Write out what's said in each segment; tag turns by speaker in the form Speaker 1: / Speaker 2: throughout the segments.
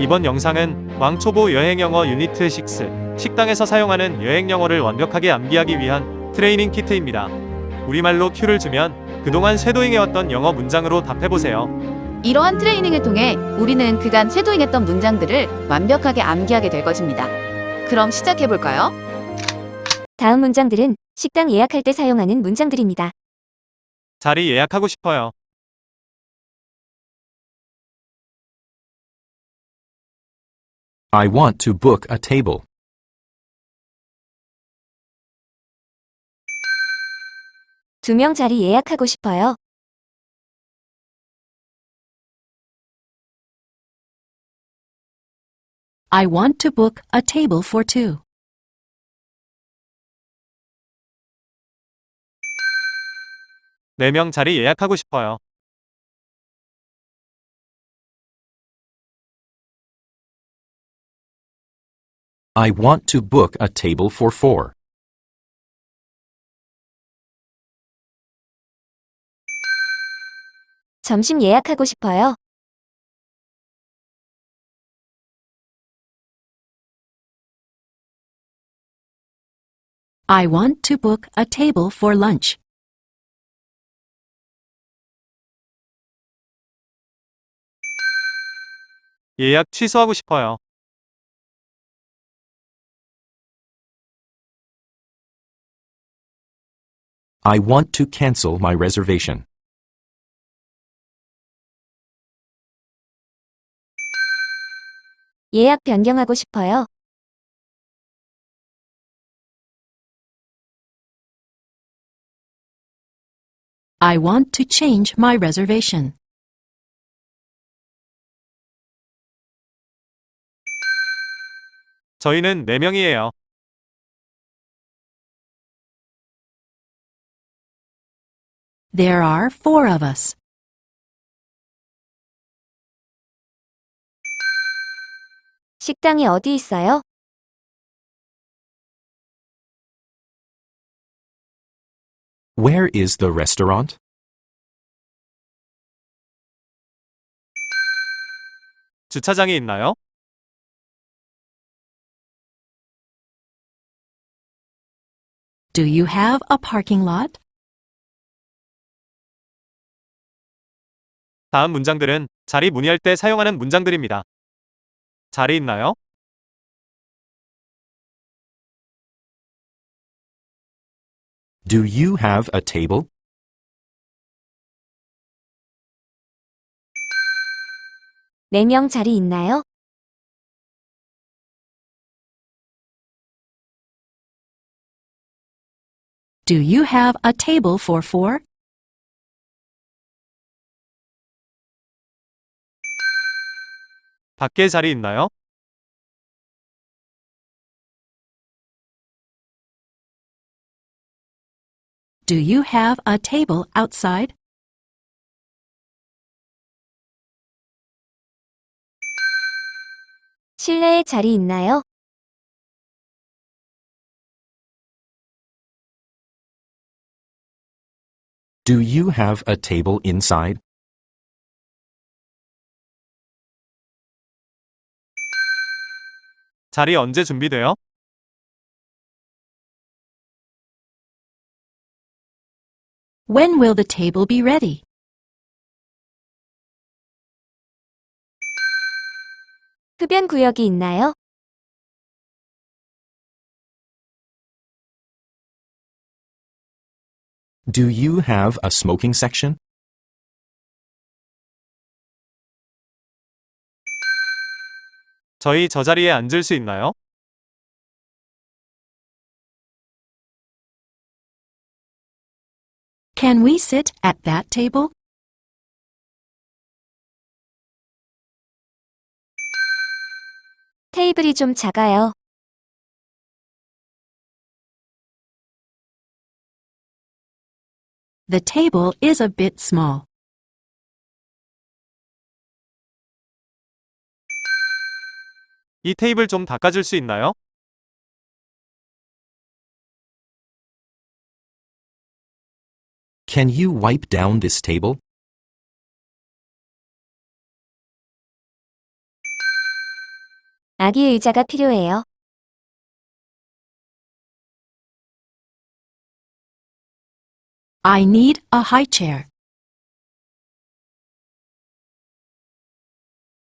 Speaker 1: 이번 영상은 왕초보 여행영어 유니트 6 식당에서 사용하는 여행영어를 완벽하게 암기하기 위한 트레이닝 키트입니다. 우리말로 큐를 주면 그동안 쇄도잉해왔던 영어 문장으로 답해보세요.
Speaker 2: 이러한 트레이닝을 통해 우리는 그간 쇄도잉했던 문장들을 완벽하게 암기하게 될 것입니다. 그럼 시작해 볼까요?
Speaker 3: 다음 문장들은 식당 예약할 때 사용하는 문장들입니다.
Speaker 1: 자리 예약하고 싶어요.
Speaker 4: I want to book a table.
Speaker 3: 두 명 자리 예약하고 싶어요.
Speaker 5: I want to book a table for two.
Speaker 1: 네 명 자리 예약하고 싶어요.
Speaker 4: I want to book a table for four.
Speaker 3: 점심 예약하고 싶어요.
Speaker 5: I want to book a table for lunch.
Speaker 1: 예약 취소하고 싶어요.
Speaker 4: I want to cancel my reservation.
Speaker 3: 예약 변경하고 싶어요.
Speaker 5: I want to change my reservation.
Speaker 1: 저희는 네명이에요
Speaker 5: There are four of us.
Speaker 3: 식당이 어디 있어요?
Speaker 4: Where is the restaurant?
Speaker 1: 주차장이 있나요?
Speaker 5: Do you have a parking lot?
Speaker 1: 다음 문장들은 자리 문의할 때 사용하는 문장들입니다. 자리 있나요?
Speaker 4: Do you have a table?
Speaker 3: 네 명 자리 있나요?
Speaker 5: Do you have a table for four?
Speaker 1: 밖에 자리 있나요?
Speaker 5: Do you have a table outside?
Speaker 3: 실내에 자리 있나요?
Speaker 4: Do you have a table inside?
Speaker 1: 자리 언제 준비돼요?
Speaker 5: When will the table be ready?
Speaker 3: 흡연 구역이 있나요?
Speaker 4: Do you have a smoking section?
Speaker 1: 저희 저 자리에 앉을 수 있나요?
Speaker 5: Can we sit at that table?
Speaker 3: 테이블이 좀 작아요.
Speaker 5: The table is a bit small.
Speaker 1: 이 테이블 좀 닦아줄 수 있나요?
Speaker 4: Can you wipe down this table?
Speaker 3: 아기 의자가 필요해요.
Speaker 5: I need a high chair.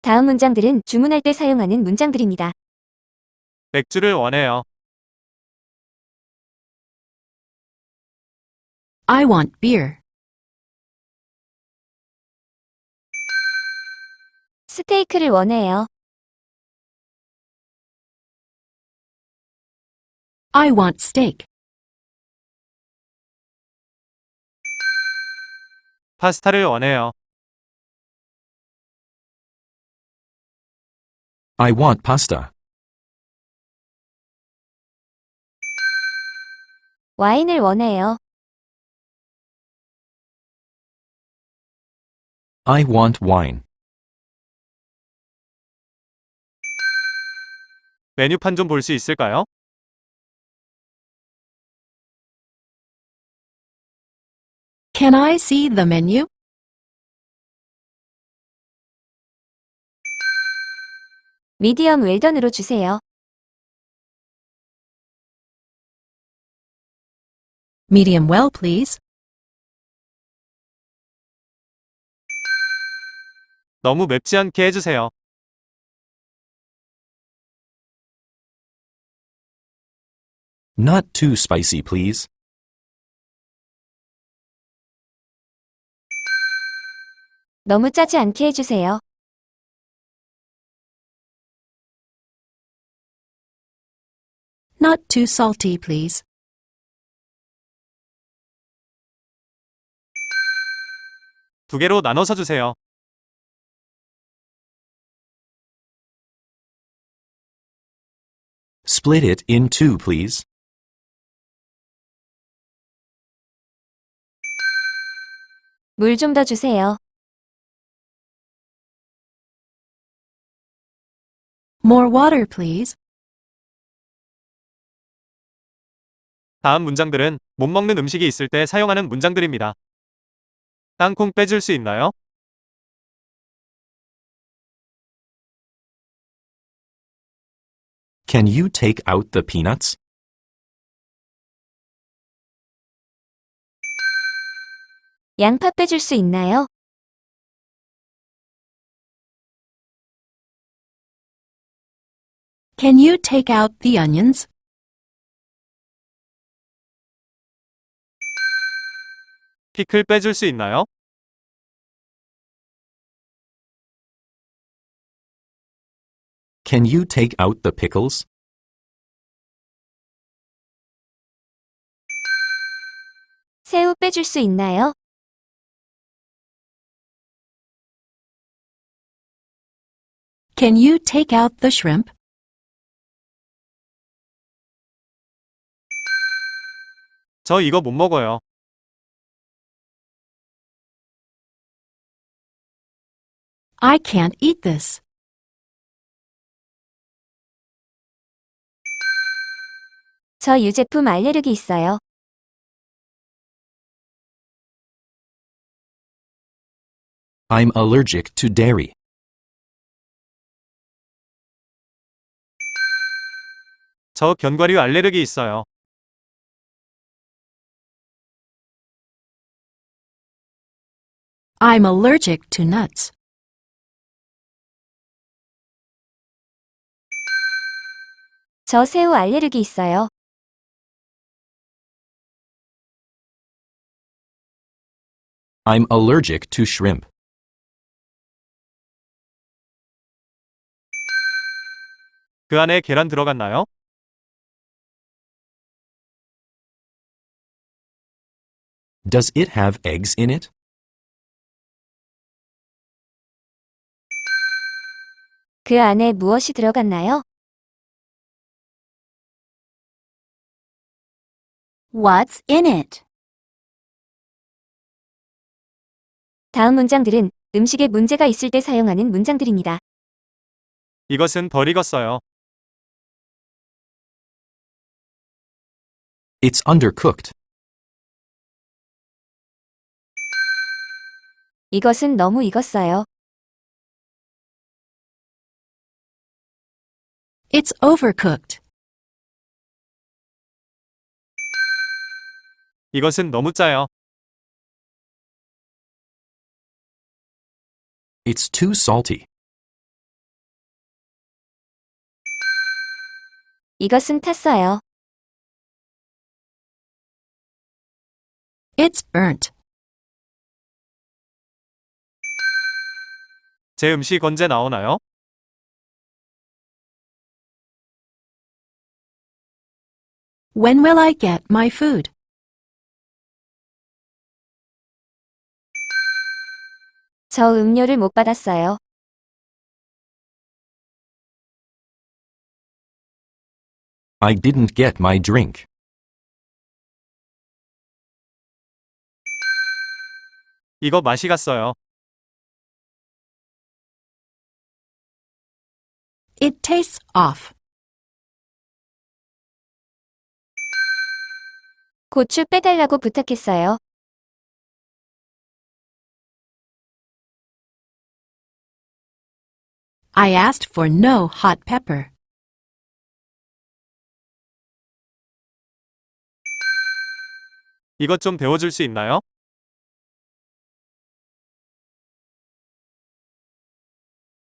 Speaker 3: 다음 문장들은 주문할 때 사용하는 문장들입니다.
Speaker 1: 맥주를 원해요.
Speaker 5: I want beer.
Speaker 3: 스테이크를 원해요.
Speaker 5: I want steak.
Speaker 1: 파스타를 원해요.
Speaker 4: I want pasta.
Speaker 3: 와인을 원해요.
Speaker 4: I want wine.
Speaker 1: 메뉴판 좀 볼 수 있을까요?
Speaker 5: Can I see the menu?
Speaker 3: 미디엄 웰던으로 주세요.
Speaker 5: Medium well, please.
Speaker 1: 너무 맵지 않게 해주세요.
Speaker 4: Not too spicy, please.
Speaker 3: 너무 짜지 않게 해주세요.
Speaker 5: Not too salty, please.
Speaker 1: 두 개로 나눠서 주세요.
Speaker 4: Split it in two, please.
Speaker 3: 물 좀 더 주세요.
Speaker 5: More water, please.
Speaker 1: 다음 문장들은 못 먹는 음식이 있을 때 사용하는 문장들입니다. 땅콩 빼줄 수 있나요?
Speaker 4: Can you take out the peanuts?
Speaker 3: 양파 빼줄 수 있나요?
Speaker 5: Can you take out the onions?
Speaker 1: 피클 빼줄 수 있나요?
Speaker 4: Can you take out the pickles?
Speaker 3: 새우 빼줄 수 있나요?
Speaker 5: Can you take out the shrimp?
Speaker 1: 저 이거 못 먹어요.
Speaker 5: I can't eat this.
Speaker 3: 저 유제품 알레르기 있어요.
Speaker 4: I'm allergic to dairy.
Speaker 1: 저 견과류 알레르기 있어요.
Speaker 5: I'm allergic to nuts.
Speaker 3: 저 새우 알레르기 있어요.
Speaker 4: I'm allergic to shrimp.
Speaker 1: 그 안에 계란 들어갔나요?
Speaker 4: Does it have eggs in it?
Speaker 3: 그 안에 무엇이 들어갔나요?
Speaker 5: What's in it?
Speaker 3: 다음 문장들은 음식에 문제가 있을 때 사용하는 문장들입니다.
Speaker 1: 이것은 덜 익었어요.
Speaker 4: It's undercooked.
Speaker 3: 이것은 너무 익었어요.
Speaker 5: It's overcooked.
Speaker 1: 이것은 너무 짜요.
Speaker 4: It's too salty.
Speaker 3: 이것은 탔어요.
Speaker 5: It's burnt.
Speaker 1: 제 음식 언제 나오나요?
Speaker 5: When will I get my food?
Speaker 3: 저 음료를 못 받았어요.
Speaker 4: I didn't get my drink.
Speaker 1: 이거 맛이 갔어요.
Speaker 5: It tastes off.
Speaker 3: 고추 빼달라고 부탁했어요.
Speaker 5: I asked for no hot pepper.
Speaker 1: 이것 좀 데워줄 수 있나요?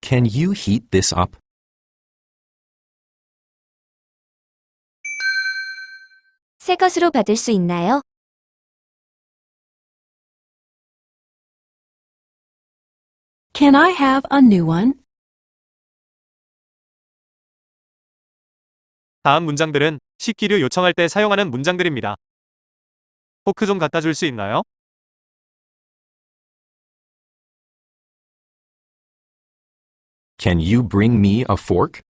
Speaker 4: Can you heat this up?
Speaker 3: 새 것으로 받을 수 있나요?
Speaker 5: Can I have a new one?
Speaker 1: 다음 문장들은 식기류 요청할 때 사용하는 문장들입니다. 포크 좀 갖다 줄 수 있나요?
Speaker 4: Can you bring me a fork?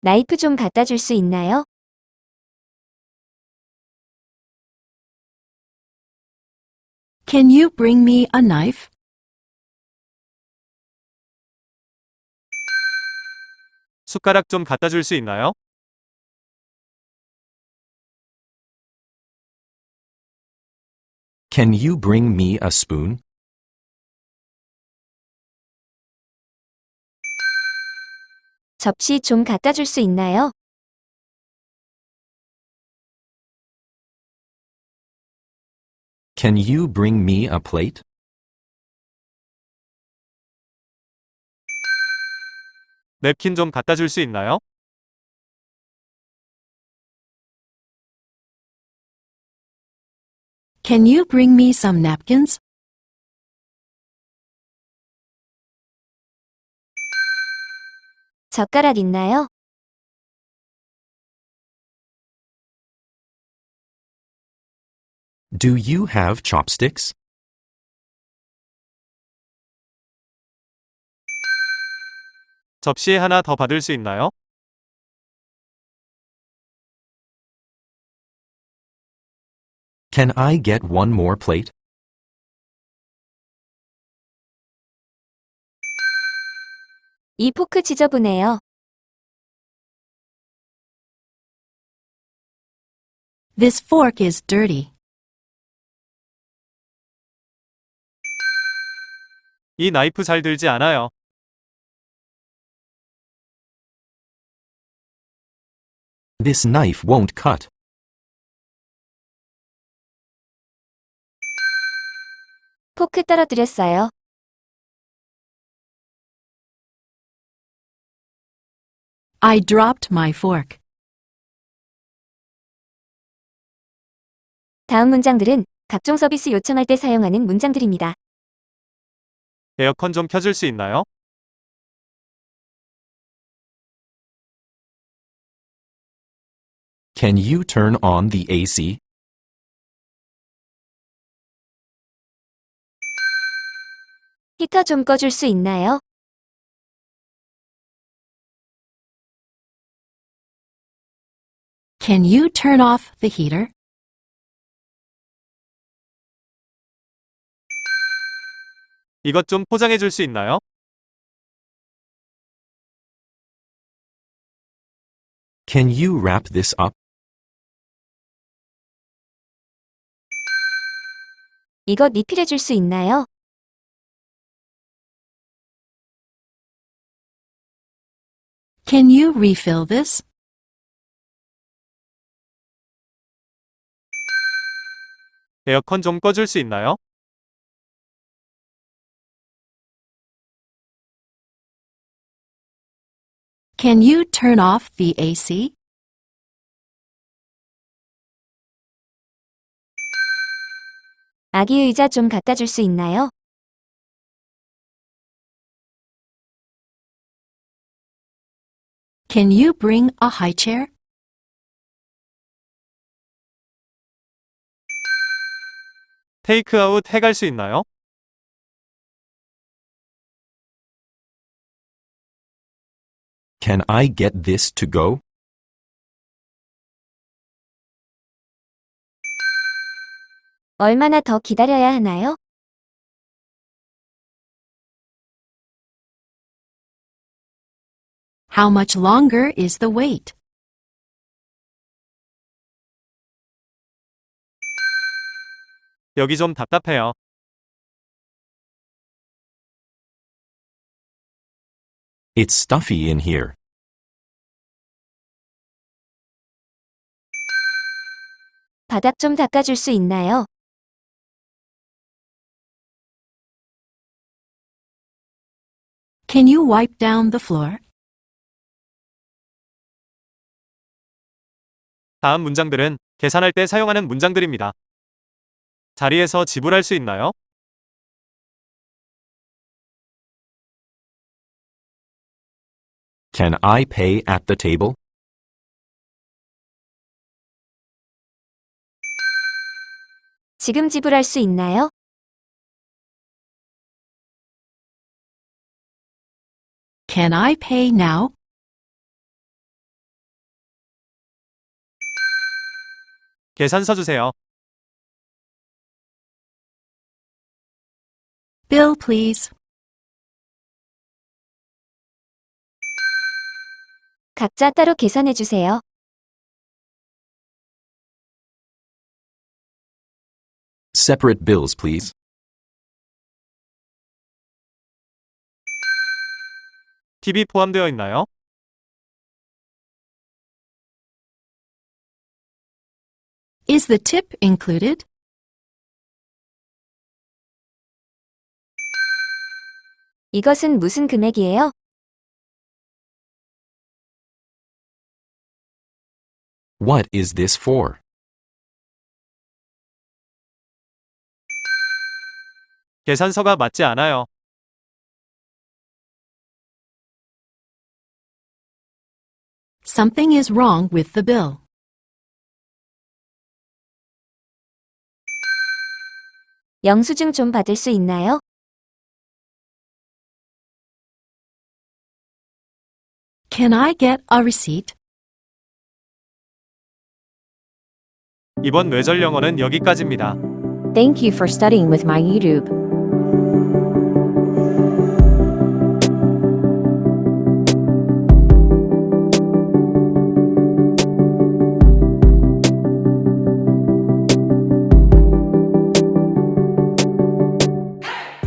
Speaker 3: 나이프 좀 갖다 줄 수 있나요?
Speaker 5: Can you bring me a knife?
Speaker 1: 숟가락 좀 갖다 줄 수 있나요?
Speaker 4: Can you bring me a spoon?
Speaker 3: 접시 좀 갖다 줄 수 있나요?
Speaker 4: Can you bring me a plate?
Speaker 1: 냅킨 좀 갖다 줄 수 있나요?
Speaker 5: Can you bring me some napkins?
Speaker 3: 젓가락 있나요?
Speaker 4: Do you have chopsticks?
Speaker 1: 접시 하나 더 받을 수 있나요?
Speaker 4: Can I get one more plate?
Speaker 3: 이 포크 지저분해요.
Speaker 5: This fork is dirty.
Speaker 1: 이 나이프 잘 들지 않아요.
Speaker 4: This knife won't cut.
Speaker 3: 포크 떨어뜨렸어요.
Speaker 5: I dropped my fork.
Speaker 3: 다음 문장들은 각종 서비스 요청할 때 사용하는 문장들입니다.
Speaker 1: 에어컨 좀 켜줄 수 있나요?
Speaker 4: Can you turn on the AC?
Speaker 3: 히터 좀 꺼줄 수 있나요?
Speaker 5: Can you turn off the heater?
Speaker 1: 이것 좀 포장해 줄 수 있나요?
Speaker 4: Can you wrap this up?
Speaker 3: 이것 리필해 줄 수 있나요?
Speaker 5: Can you refill this?
Speaker 1: 에어컨 좀 꺼줄 수 있나요?
Speaker 5: Can you turn off the AC?
Speaker 3: 아기 의자 좀 갖다 줄 수 있나요?
Speaker 5: Can you bring a high chair?
Speaker 1: 테이크아웃 해갈 수 있나요?
Speaker 4: Can I get this to go?
Speaker 3: 얼마나 더 기다려야 하나요?
Speaker 5: How much longer is the wait?
Speaker 1: 여기 좀 답답해요.
Speaker 4: It's stuffy in here.
Speaker 3: 바닥 좀 닦아줄 수 있나요?
Speaker 5: Can you wipe down the floor?
Speaker 1: 다음 문장들은 계산할 때 사용하는 문장들입니다. 자리에서 지불할 수 있나요?
Speaker 4: Can I pay at the table?
Speaker 3: 지금 지불할 수 있나요?
Speaker 5: Can I pay now?
Speaker 1: 계산서 주세요.
Speaker 5: Bill, please.
Speaker 3: 각자 따로 계산해 주세요.
Speaker 4: Separate bills, please.
Speaker 1: 팁이 포함되어 있나요?
Speaker 5: Is the tip included?
Speaker 3: 이것은 무슨 금액이에요?
Speaker 4: What is this for?
Speaker 1: 계산서가 맞지 않아요.
Speaker 5: Something is wrong with the bill.
Speaker 3: 영수증 좀 받을 수 있나요?
Speaker 5: Can I get a receipt?
Speaker 1: 이번 뇌절 영어는 여기까지입니다.
Speaker 6: Thank you for studying with my YouTube.